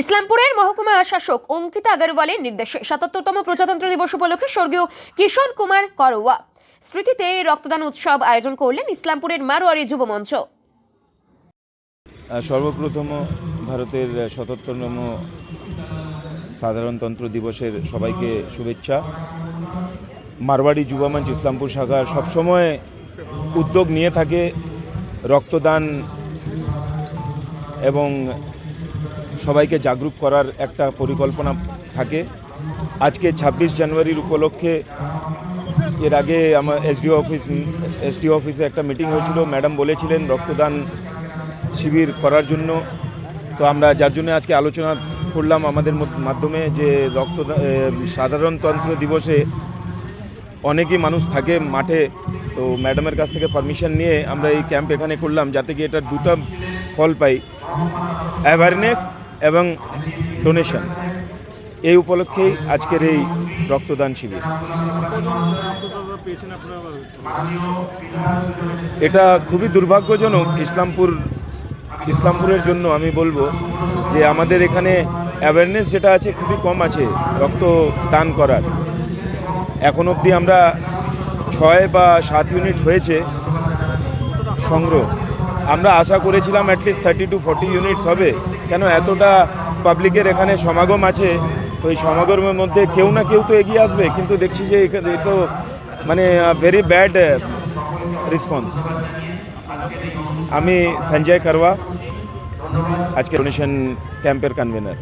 ইসলামপুরের মহকুমা শাসক অঙ্কিতা আগরওয়ালের নির্দেশে সাতাত্তরতম প্রজাতন্ত্র দিবস উপলক্ষে স্বর্গীয় কিশোর কুমার করোয়া স্মৃতিতে রক্তদান উৎসব আয়োজন করলেন ইসলামপুরের মারোয়ারি যুব মঞ্চ। সর্বপ্রথম ভারতের শতাত্তরতম সাধারণতন্ত্র দিবসের সবাইকে শুভেচ্ছা। মারওয়াড়ি যুবমঞ্চ ইসলামপুর শাখা সবসময় উদ্যোগ নিয়ে থাকে রক্তদান এবং সবাইকে জাগরুক করার একটা পরিকল্পনা থাকে। আজকে ছাব্বিশ জানুয়ারির উপলক্ষে এর আগে আমার এসডিও অফিস এসডিও অফিসে একটা মিটিং হয়েছিল। ম্যাডাম বলেছিলেন রক্তদান শিবির করার জন্য। তো আমরা যার জন্য আজকে আলোচনা করলাম আমাদের মাধ্যমে যে রক্ত সাধারণতন্ত্র দিবসে অনেকই মানুষ থাকে মাঠে। তো ম্যাডামের কাছ থেকে পারমিশন নিয়ে আমরা এই ক্যাম্প এখানে করলাম যাতে কি এটার দুটো ফল পাই। অ্যাওয়ারনেস এবং ডোনেশন এই উপলক্ষেই আজকের এই রক্তদান শিবির। এটা খুবই দুর্ভাগ্যজনক ইসলামপুর, ইসলামপুরের জন্য আমি বলব যে আমাদের এখানে অ্যাওয়ারনেস যেটা আছে খুবই কম আছে রক্ত দান করার। এখন অবধি আমরা ছয় বা সাত ইউনিট হয়েছে সংগ্রহ। আমরা আশা করেছিলাম at least thirty to forty units হবে। কেন এতটা পাবলিকের এখানে সমাগম আছে? তো এই সমাগমের মধ্যে কেউ না কেউ তো এগিয়ে আসবে। কিন্তু দেখছি যে এখানে তো মানে ভেরি ব্যাড রেসপন্স আমি সঞ্জয় কারওয়া আজকে ডোনেশন ক্যাম্পের কনভেনার